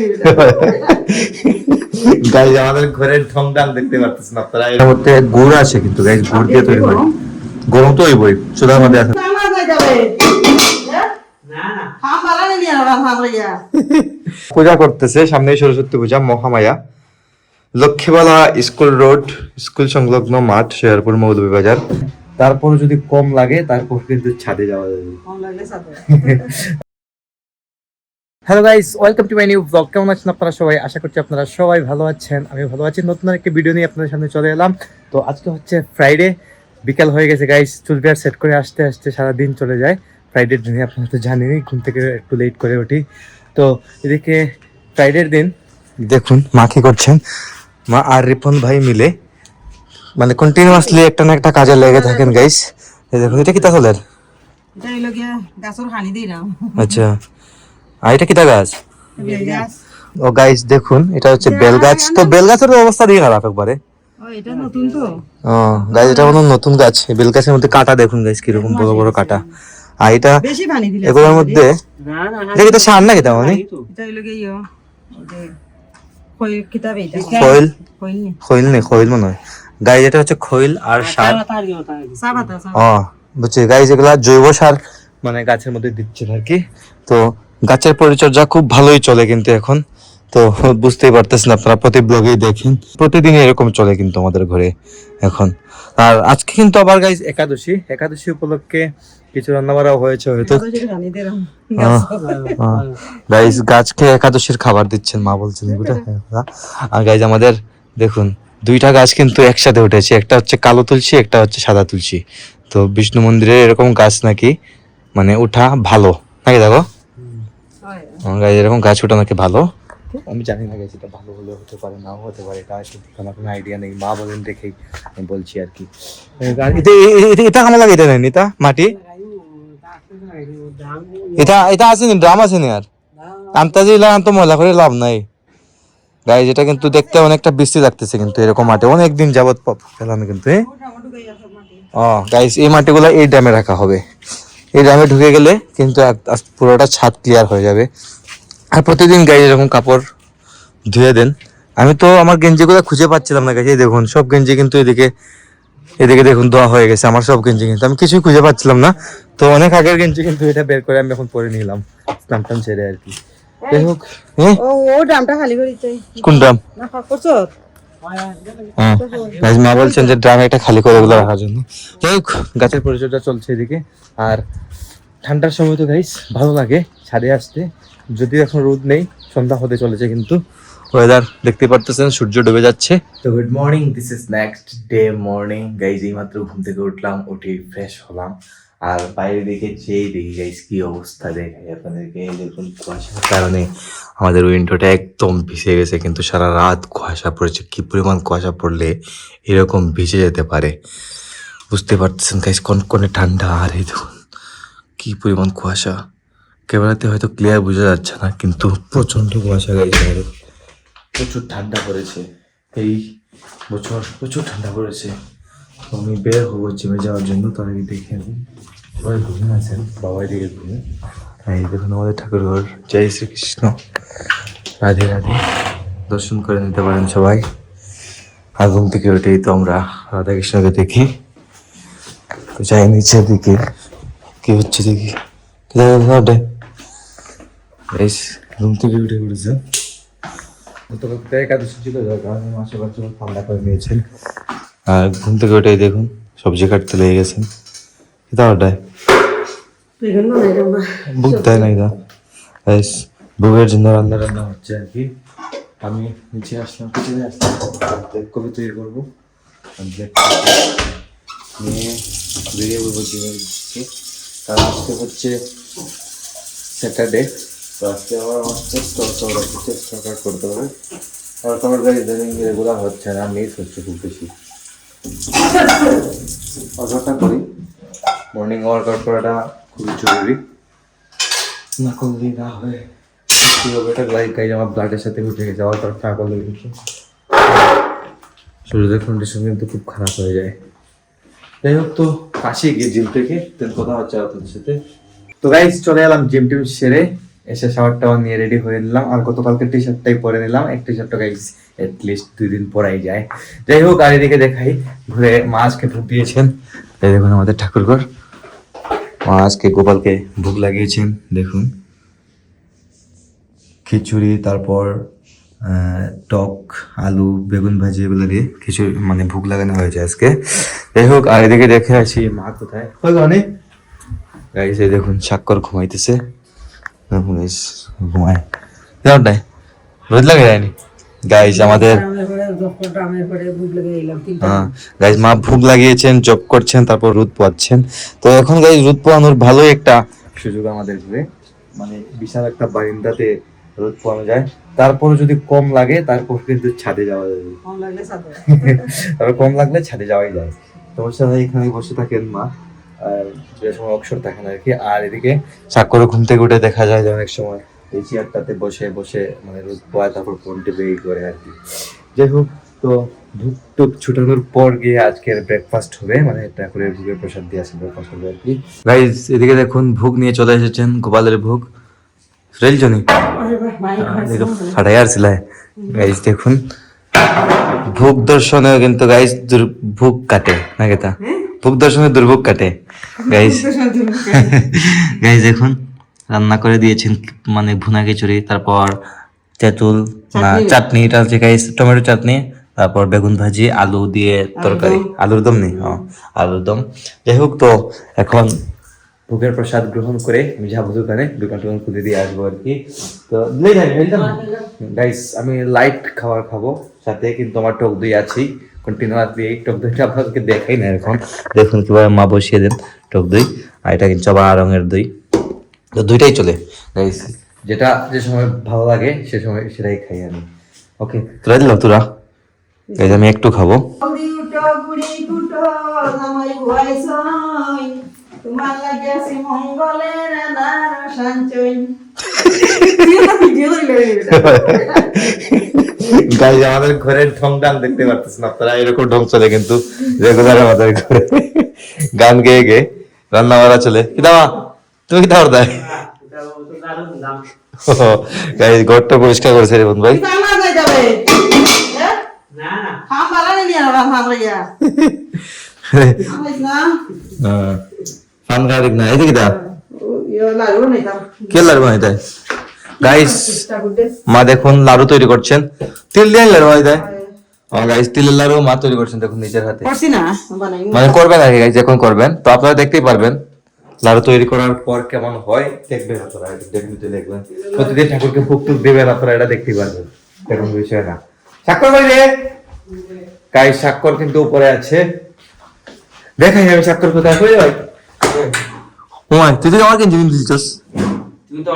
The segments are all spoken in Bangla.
গাইজ আমাদের ঘরের দেখতে পারতেছেন আপনারা। এর মধ্যে গুড় আছে কিন্তু গাইজ গুড় দিয়ে তৈরি হয় গরম তো হইবই চুলার মধ্যে আছে। পূজা করতেছে সামনে Saraswati Puja Mahamaya. Lakshmibala school road school সংলগ্ন মাঠ শেয়ারপুর মৌলভীবাজার। তারপর যদি কম লাগে তারপর কিন্তু ছাদে যাওয়া যাবে। Hello guys welcome to my new blog কেমন আছেন আপনারা সবাই? আশা করছি আপনারা সবাই ভালো আছেন। আমি ভালো আছি। নতুন একটা ভিডিও নিয়ে আপনাদের সামনে চলে এলাম। তো আজকে হচ্ছে ফ্রাইডে বিকাল হয়ে গেছে গাইস চুল বিয়ার সেট করে আসতে আসতে সারা দিন চলে যায়। ফ্রাইডের দিনে আপনারা তো জানেনই ঘুম থেকে একটু লেট করে উঠি। তো এদিকে ফ্রাইডের দিন দেখুন মা কি করছেন? মা আর রিপন ভাই মিলে মানে কন্টিনিউয়াসলি একটা না একটা কাজে লেগে থাকেন গাইস এই দেখুন এটা কি তাহলে আচ্ছা। আর এটা কিটা গাছ? বেল গাছ ও গাইস দেখুন এটা হচ্ছে বেল গাছ তো বেল গাছের অবস্থা দিয়ে খারাপ একবারে। ও এটা নতুন তো? ও গাইস এটা মনে নতুন গাছ। বেল গাছের মধ্যে কাটা দেখুন গাইস কীরকম বড় বড় কাটা। আর এটা বেশি পানি দিলে এগুলোর মধ্যে এটা কি তো সার না কিতা মানে এটা খৈল খৈল। নেই খৈল মনে হয়। গাইস এটা হচ্ছে খৈল আর সার। ও বুঝছি। গাইস এগুলা জৈব সার মানে গাছের মধ্যে দিচ্ছে আর কি। তো গাছের পরিচর্যা খুব ভালোই চলে কিন্তু এখন। তো বুঝতেই পারতেছেন আপনারা প্রতি ব্লগেই দেখেন প্রতিদিন এরকম চলে কিন্তু আমাদের ঘরে এখন। আর আজকে কিন্তু আবার গাইস একাদশী একাদশী উপলক্ষে কিছু রান্না বাড়াও হয়েছে হয়তো গাইস গাছকে একাদশীর খাবার দিচ্ছেন মা বলছেন আর গাইস আমাদের দেখুন দুইটা গাছ কিন্তু একসাথে উঠেছে একটা হচ্ছে কালো তুলসী একটা হচ্ছে সাদা তুলসী। তো বিষ্ণু মন্দিরে এরকম গাছ নাকি মানে উঠা ভালো নাকি দেখো? এরকম গাছ ওঠা নাকি ভালো। আমি জানি না গাইস এটা ভালো হলে হতে পারে নাও হতে পারে এটা আসলে আমার কোনো আইডিয়া নেই। মা বলেন দেখেই আমি বলছি আর কি। এটা কেমন লাগে এটা নেন এটা মাটি। এটা এটা আছে নি ড্রাম আছে নি আর? আনতাজি ইলা আনতো ময়লা করে লাভ নাই। গাইজ এটা কিন্তু দেখতে অনেকটা বৃষ্টি লাগতেছে কিন্তু এরকম মাঠে অনেক দিন যাবত ফেলানো কিন্তু? ও গাইজ এই মাটিগুলো এই ড্রামে রাখা হবে। এই ড্রামে ঢুকে গেলে কিন্তু পুরোটা ছাদ ক্লিয়ার হয়ে যাবে। আর প্রতিদিন গাইজ এরকম কাপড় ধুয়ে দেন। আমি তো আমার গেঞ্জিগুলো খুঁজে পাচ্ছিলাম না এই দেখুন সব গেঞ্জি কিন্তু এদিকে এদিকে দেখুন দোয়া হয়ে গেছে আমার সব গেঞ্জি কিন্তু। আমি কিছুই খুঁজে পাচ্ছিলাম না। তো অনেক আগের গেঞ্জি কিন্তু এটা বের করে আমি এখন পরে নিলাম। স্নান টান ছেড়ে আর কি। যাই হোক হ্যাঁ? ও ও ড্রামটা খালি করে কোন ড্রাম করছ হ্যাঁ মা বলছেন যে ড্রামে একটা খালি করে ওগুলো রাখার জন্য। যাই হোক, গাছের পরিচর্যা চলছে এদিকে। আর ঠান্ডার সময় তো গাইস ভালো লাগে ছাদে আসতে। যদিও এখন রোদ নেই, সন্ধ্যা হতে চলেছে কিন্তু। ওয়েদার দেখতে পারতেছেন, সূর্য ডুবে যাচ্ছে। তো good morning this is next day morning guys এই মাত্র ঘুম থেকে উঠলাম, উঠে ফ্রেশ হলাম। আর বাইরে দিকে যেই দেখি গাইজ কি অবস্থা দেখাই আপনাদেরকে? দেখুন, কুয়াশার কারণে আমাদের উইন্ডোটা একদম ভিজে গেছে, কিন্তু সারা রাত কুয়াশা পড়েছে। কি পরিমাণ কুয়াশা পড়লে এরকম ভিজে যেতে পারে? বুঝতে পারতেছেন গাইজ কনকনে ঠান্ডা। আর এই দেখুন, কি পরিমাণ কুয়াশা। ক্যামেরাতে হয়তো ক্লিয়ার বোঝা যাচ্ছে না, কিন্তু প্রচণ্ড কুয়াশা বাইরে প্রচুর ঠান্ডা পড়েছে। এই বছর প্রচুর ঠান্ডা পড়েছে। আমি বের হব জিমে যাওয়ার জন্য তো আগে দেখে নিই সবাই ঘুমিয়ে আছেন, বাবাই দিকে ঘুমিয়ে এই দেখুন আমাদের ঠাকুর ঘর জয় শ্রীকৃষ্ণ। রাধে রাধে। দর্শন করে নিতে পারেন সবাই। আর ঘুম থেকে উঠেই তো আমরা রাধাকৃষ্ণকে দেখি। তো যাই নিচের দিকে। কি হচ্ছে দেখি। ঘুম থেকে ছিল মাসে ঠান্ডা করে নিয়েছেন। আর ঘুম থেকে উঠেই দেখুন, সবজি কাটতে লেগে গেছেন এটা ওটাই। বুক দেয় না এটা। বুকের জন্য রান্না রান্না হচ্ছে আর কি। আমি নিচে আসলাম, কিচেনে আসলাম। কপি তৈরি করব। নিয়ে বেরিয়ে জিমে দিচ্ছি কারণ আজকে হচ্ছে স্যাটারডে, তো আজকে আবার আমার ওয়ার্কআউট আছে চেস্ট ওয়ার্কআউট করতে হবে। ওয়ার্কআউট গাড়ি ইদানিং রেগুলার হচ্ছে না মিস হচ্ছে খুব বেশি ওয়ার্কআউটটা করি। মর্নিং ওয়ার্কআউট করাটা খুবই জরুরি। না করলে না হয়। কি হবে এটা লাইক গাইজ আমার ব্লাডের সাথে উঠে গেছে? ওয়ার্কআউট না করলে কিন্তু শরীরের কন্ডিশন কিন্তু খুব খারাপ হয়ে যায়। যাই হোক তো আসি গিয়ে জিম থেকে দেন কথা হচ্ছে আপনাদের সাথে। তো গাইজ চলে এলাম জিম টিম সেরে। এসে শাওয়ার টাওয়ার নিয়ে রেডি হয়ে নিলাম। আর গতকালকে টি শার্টটাই পরে নিলাম। এক টি শার্টটা গাইস লিস্ট দুই দিন পরাই যায়। যাই হোক আর এদিকে দেখাই ঘুরে মা আজকে ভোগ দিয়েছেন। এই দেখুন আমাদের ঠাকুরঘর। মা আজকে গোপালকে ভোগ লাগিয়েছেন দেখুন। খিচুড়ি তারপর আহ, টক আলু বেগুন ভাজি এগুলো দিয়ে খিচুড়ি মানে ভোগ লাগানো হয়েছে আজকে। যাই হোক আর এদিকে দেখে আসি মা কোথায়। অনেক। এই দেখুন স্বাক্ষর ঘুমাইতেছে। Guys, ঘুমায়। রোদ লাগে যায়নি? আমাদের এলাম তিনটা হ্যাঁ গাইজ মা ভোগ লাগিয়েছেন জব করছেন তারপর রোদ পোয়াচ্ছেন। তো এখন গাইজ রোদ পোয়ানোর ভালোই একটা সুযোগ আমাদের ঘুরে। মানে বিশাল একটা বারিন্দাতে রোদ পোয়ানো যায়। তারপরে যদি কম লাগে তারপর কিন্তু ছাদে যাওয়া যাবে কম লাগলে সাথে তারপর কম লাগলে ছাদে যাওয়াই যায়। সমস্যা নেই এখানে বসে থাকেন মা। যে সময় অবসর থাকেন আর কি আর এদিকে সাক্ষর ঘুম থেকে উঠে দেখা যায় যে অনেক সময় এই চেয়ারটাতে বসে বসে মানে রোদ পোয়ায় তারপর ফোন টিপে করে আর কি। যাই হোক তো ধূপ টুপ ছুটানোর পর গিয়ে আজকের ব্রেকফাস্ট হবে মানে ঠাকুরের ভোগের প্রসাদ দিয়ে আসে ব্রেকফাস্ট হবে আর কি। গাইজ এদিকে দেখুন ভোগ নিয়ে চলে এসেছেন গোপালের ভোগ। রেলজনি ফাটাই আর ছিলায় গাইজ দেখুন ভোগ দর্শনে কিন্তু গাইজ দুর্ভোগ কাটে না কেতা ভোগ দর্শনে দুর্ভোগ কাটে। গাইজ গাইজ দেখুন রান্না করে দিয়েছেন মানে ভুনা খিচুড়ি তারপর তেঁতুল না চাটনি। এটা হচ্ছে গাইজ টমেটো চাটনি তারপর বেগুন ভাজি আলু দিয়ে তরকারি। আলুর দম নেই হ্যাঁ আলুর দম। যাই হোক তো এখন ভোগের প্রসাদ গ্রহণ করে আমি যাব দোকানে দোকান টোকান খুলে দিয়ে আসব আর কি। তো গাইস আমি লাইট খাবার খাব সাথে কিন্তু আমার টক দই আছেই। কন্টিনিউয়াসলি এই টক দইটা আপনাদেরকে দেখাই না এখন দেখুন কীভাবে মা বসিয়ে দেন টক দই আর এটা কিন্তু চবা রঙের দই তো দুইটাই চলে যেটা যে সময় ভালো লাগে সে সময় সেটাই খাই আমি ওকে তোরা দিলাম তোরা গাইস আমি একটু খাব তোমার লাগে আছে মঙ্গলের সঞ্চয় ভিডিও গাইজ আমাদের ঘরের ঢং ডাং দেখতে পারতেছেন আপনারা এরকম ঢং চলে কিন্তু রেগুলার আমাদের ঘরে। গান গেয়ে গেয়ে রান্না বাড়া চলে। কি তুমি কি দাওয়ার দেয়। গাইজ ঘরটা পরিষ্কার করেছে রে বন্ধু ভাই। না না। না ফান গাড়ি না। এদিকে দা ইয়ে লাগল না তা কে লাড়ু বানাই দেয় গাইস মা দেখুন লাড়ু তৈরি করছেন। তিল দিয়ে লাড়ু বানাই দেয় গাইস তিলের লাড়ু মা তৈরি করছেন দেখুন নিজের হাতে। করছি না বানাই মানে করবেন আর guys, যখন করবেন। তো আপনারা দেখতেই পারবেন লাড়ু তৈরি করার পর কেমন হয়। দেখবেন আপনারা ডেফিনেটলি দেখবেন। প্রতিদিন ঠাকুরকে ভোগ টুক দেবেন আপনারা এটা দেখতেই পারবেন। এরকম বিষয় না। স্বাক্ষর কই রে! গাই স্বাক্ষর কিন্তু উপরে আছে। দেখাই আমি স্বাক্ষর কোথায় কই ভাই? ওমাই তুই তো আমার কেন জিনিস দিছিস। তুমি তো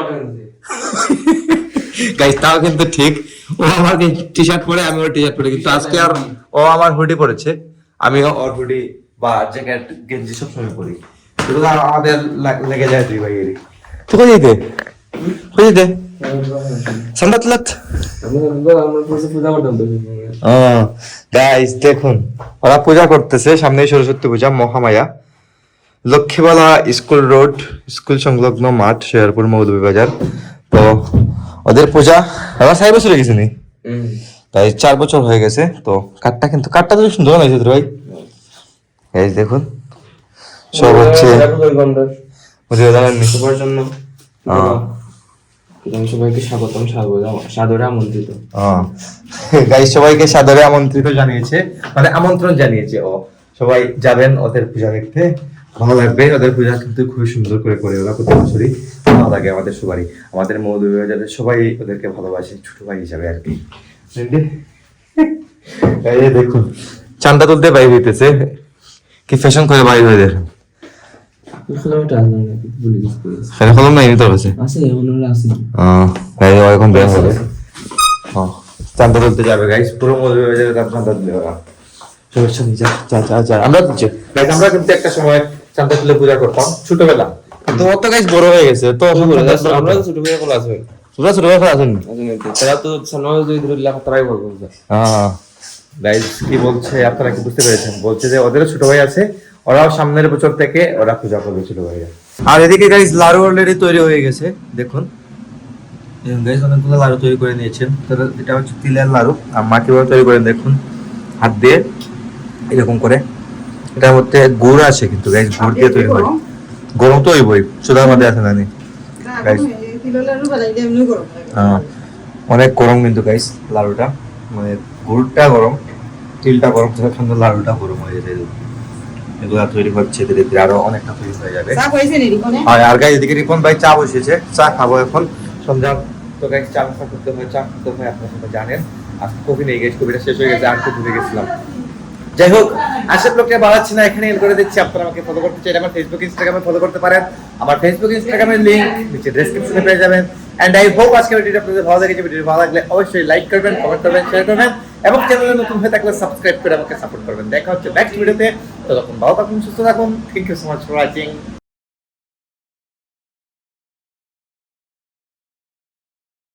গাইস তাও কিন্তু ঠিক। ও আমার টি শার্ট পরে আমি ওর টি শার্ট পরে। কিন্তু আজকে আর ও আমার হুডি পরেছে। আমি ওর হুডি বা জ্যাকেট গেঞ্জি সবসময় পরি। এগুলো আর আমাদের লেগে যায় দুই ভাইয়েরই। তুই কই যেতে? কই যেতে? সান্দাত লাত আমরা আমরা পয়সা পূজা করতাম তো গাইস দেখুন। ওরা পূজা করতেছে সামনে Saraswati Puja Mahamaya. Lakshmibala school road school সংলগ্ন মাঠ শেয়ারপুর মৌলভীবাজার তো ওদের পূজা আমার সাড়ে বছর হয়ে গেছে নি? তাই চার বছর হয়ে গেছে। তো কাঠটা কিন্তু কাঠটা তো সুন্দর হয়েছে ভাই। এই দেখুন সব হচ্ছে সবার জন্য। সবাইকে স্বাগতম স্বাগত সাদরে আমন্ত্রিত। সবাইকে সাদরে আমন্ত্রিত জানিয়েছে মানে আমন্ত্রণ জানিয়েছে ও। সবাই যাবেন ওদের পূজা দেখতে। ভালো লাগবে। ওদের পূজা কিন্তু খুবই সুন্দর করে করে ওরা প্রতি বছরই ভালো লাগে আমাদের সবারই। আমাদের মৌলভীবাজারের সবাই ওদেরকে ভালোবাসে ছোট ভাই হিসাবে আর কি। এই দেখুন তুলতে বাইরে হইতেছে। কি ফ্যাশন করে বাইরে হয়ে কলম নাই নিতে এখন বের হবে চান্দা তুলতে যাবে পুরো মৌলভীবাজারে চান্দা ওরা। দিচ্ছি গাইজ আমরা কিন্তু একটা সময় চান্দা তুলে পূজা করতাম ছোটবেলা। তো বড় হয়ে গেছে তো আমরা ভাই তোরা ছোটবেলা আছেন তারা তো যদি ধরে তারাই বলব হ্যাঁ গাইজ কি বলছে আপনারা কি বুঝতে পেরেছেন? বলছে যে ওদেরও ছোট ভাই আছে ওরাও সামনের বছর থেকে ওরা পূজা করবে ছোট ভাইরা। আর এদিকে গাইজ লাড়ু অলরেডি তৈরি হয়ে গেছে দেখুন। গাইস অনেকগুলো লাড়ু তৈরি করে নিয়েছেন। তো এটা হচ্ছে তিলের লাড়ু আর মা কীভাবে তৈরি করেন দেখুন হাত দিয়ে এরকম করে। এটার মধ্যে গুড় আছে কিন্তু গাইস গুড় দিয়ে তৈরি হয়। গরম তো হইবই সুদার মধ্যে আছে নানি. হ্যাঁ। অনেক গরম কিন্তু গাইস লাড়ুটা। মানে গুড়টা গরম তিলটা গরম তখন তো লাড়ুটা গরম হয়ে যায়। এগুলা তৈরি হচ্ছে ধীরে ধীরে আরও অনেকটা তৈরি হয়ে যাবে। আর আর গাইস এদিকে রিপন ভাই চা বসেছে চা খাব এখন। সন্ধ্যা তো গাইস চা নাস্তা করতে হয় চা করতে হয় আপনারা সবাই জানেন। আজকে কফি নেই গেছে কফিটা শেষ হয়ে গেছে আর তো ভুলে গেছিলাম। যাই হোক আসার লোককে বাড়াচ্ছি না এখানে করে দিচ্ছি। আপনারা আমাকে ফলো করতে চাইলে আমার ফেসবুক ইনস্টাগ্রামে ফলো করতে পারেন। আমার ফেসবুক ইনস্টাগ্রামের লিঙ্ক নিচে ডেসক্রিপশনে পেয়ে যাবেন। অ্যান্ড আই হোপ আজকে ভিডিওটা আপনাদের ভালো লেগেছে। ভিডিও ভালো লাগলে অবশ্যই লাইক করবেন কমেন্ট করবেন শেয়ার করবেন। এবং চ্যানেলে নতুন হয়ে থাকলে সাবস্ক্রাইব করে আমাকে সাপোর্ট করবেন। দেখা হচ্ছে নেক্সট ভিডিওতে তো। তখন ভালো থাকুন, সুস্থ থাকুন। Thank you so much for watching